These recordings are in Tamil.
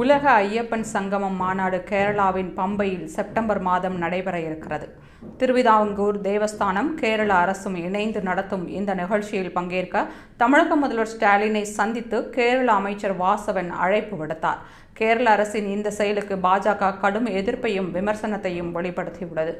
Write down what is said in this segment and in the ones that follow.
உலக ஐயப்பன் சங்கமம் மாநாடு கேரளாவின் பம்பையில் செப்டம்பர் மாதம் நடைபெற இருக்கிறது. திருவிதாங்கூர் தேவஸ்தானம் கேரள அரசும் இணைந்து நடத்தும் இந்த நிகழ்ச்சியில் பங்கேற்க தமிழக முதல்வர் ஸ்டாலினை சந்தித்து கேரள அமைச்சர் வாசவன் அழைப்பு விடுத்தார். கேரள அரசின் இந்த செயலுக்கு பாஜக கடும் எதிர்ப்பையும் விமர்சனத்தையும் வெளிப்படுத்தியுள்ளது.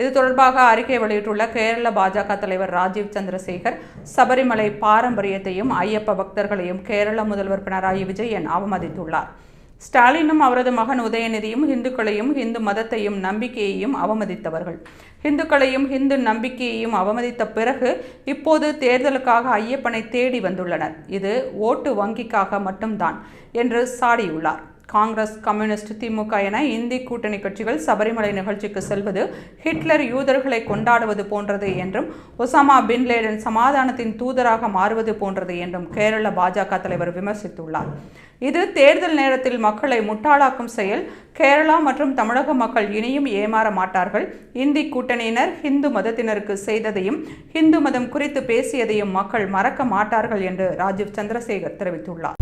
இது தொடர்பாக அறிக்கை வெளியிட்டுள்ள கேரள பாஜக தலைவர் ராஜீவ் சந்திரசேகர் சபரிமலை பாரம்பரியத்தையும் ஐயப்ப பக்தர்களையும் கேரள முதல்வர் பினராயி விஜயன் அவமதித்துள்ளார். ஸ்டாலினும் அவரது மகன் உதயநிதியும் இந்துக்களையும் இந்து மதத்தையும் நம்பிக்கையையும் அவமதித்தவர்கள். இந்துக்களையும் இந்து நம்பிக்கையையும் அவமதித்த பிறகு இப்போது தேர்தலுக்காக ஐயப்பனை தேடி வந்துள்ளனர். இது ஓட்டு வங்கிக்காக மட்டும்தான் என்று சாடியுள்ளார். காங்கிரஸ் கம்யூனிஸ்ட் திமுக என இந்தி கூட்டணி கட்சிகள் சபரிமலை நிகழ்ச்சிக்கு செல்வது ஹிட்லர் யூதர்களை கொண்டாடுவது போன்றது என்றும் ஒசாமா பின்லேடன் சமாதானத்தின் தூதராக மாறுவது போன்றது என்றும் கேரள பாஜக தலைவர் விமர்சித்துள்ளார். இது தேர்தல் நேரத்தில் மக்களை முட்டாளாக்கும் செயல் கேரளா மற்றும் தமிழக மக்கள் இனியும் ஏமாற மாட்டார்கள். இந்தி கூட்டணியினர் ஹிந்து மதத்தினருக்கு செய்ததையும் ஹிந்து மதம் குறித்து பேசியதையும் மக்கள் மறக்க மாட்டார்கள் என்று ராஜீவ் சந்திரசேகர் தெரிவித்துள்ளார்.